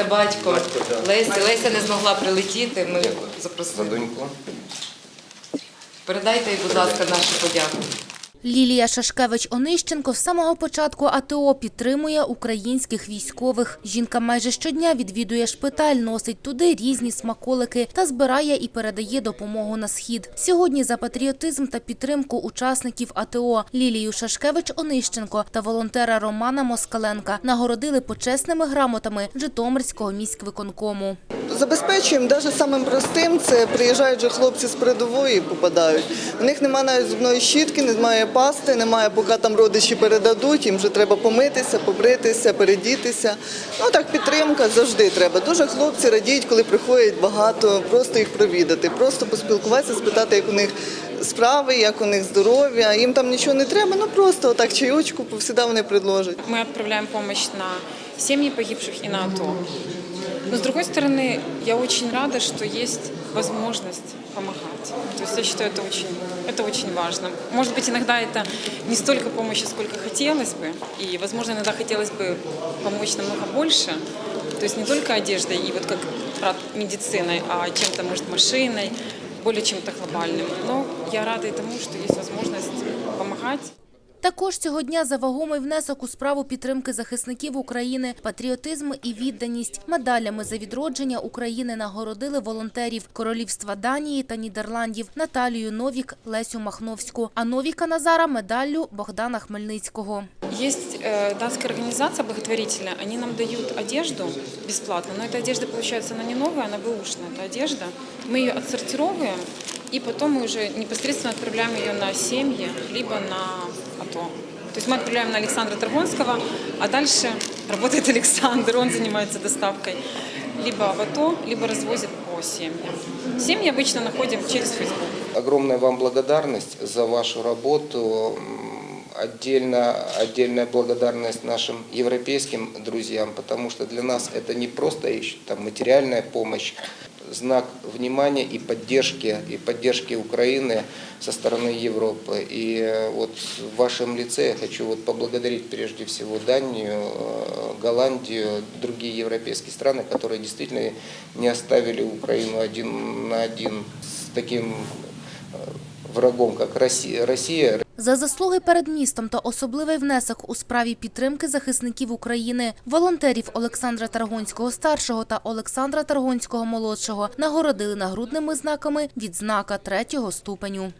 Це батько. Лесі. Леся не змогла прилетіти. Ми Дякую. За доньку. Передайте їй, будь ласка, нашу подяку. Лілія Шашкевич-Онищенко з самого початку АТО підтримує українських військових. Жінка майже щодня відвідує шпиталь, носить туди різні смаколики та збирає і передає допомогу на схід. Сьогодні за патріотизм та підтримку учасників АТО Лілію Шашкевич-Онищенко та волонтера Романа Москаленка нагородили почесними грамотами Житомирського міськвиконкому. Забезпечуємо навіть самим простим. Це приїжджають вже хлопці з передової і попадають. У них немає навіть зубної щітки, немає пасти, немає, поки там родичі передадуть. Їм вже треба помитися, побритися, передітися. Ну так підтримка завжди треба. Дуже хлопці радіють, коли приходять багато, просто їх провідати, просто поспілкуватися, спитати, як у них справи, як у них здоров'я. Їм там нічого не треба, ну просто отак чайочку повсіда вони предложать. Мы отправляем помощь на семьи погибших и на АТО. Но с другой стороны, я очень рада, что есть возможность помогать. То есть я считаю, это очень, это очень важно. Может быть, иногда это не столько помощи, сколько хотелось бы. И, возможно, иногда хотелось бы помочь намного больше. То есть не только одеждой и вот как медициной, а чем-то, может, машиной, более чем-то глобальным. Но я рада и тому, что есть возможность помогать. Також цього дня за вагомий внесок у справу підтримки захисників України, патріотизм і відданість медалями за відродження України нагородили волонтерів Королівства Данії та Нідерландів Наталію Новік, Лесю Махновську, а Новіка Назара медаллю Богдана Хмельницького. Есть э, датская организация благотворительная, они нам дают одежду бесплатно, но эта одежда, получается, она не новая, она бэушная, это одежда. Мы ее отсортировываем, и потом мы уже непосредственно отправляем ее на семьи, либо на АТО. То есть мы отправляем на Александра Таргонского, а дальше работает Александр, он занимается доставкой. Либо в АТО, либо развозит по семьям. Семьи обычно находим через Facebook. Огромная вам благодарность за вашу работу. Отдельно, отдельная благодарность нашим европейским друзьям, потому что для нас это не просто еще там, материальная помощь, знак внимания и поддержки, и поддержки Украины со стороны Европы. И э, вот в вашем лице я хочу вот поблагодарить прежде всего Данию, э, Голландию, другие европейские страны, которые действительно не оставили Украину один на один с таким э, врагом, как Россия. Россия За заслуги перед містом та особливий внесок у справі підтримки захисників України, волонтерів Олександра Таргонського старшого та Олександра Таргонського молодшого нагородили нагрудними знаками відзнака третього ступеню.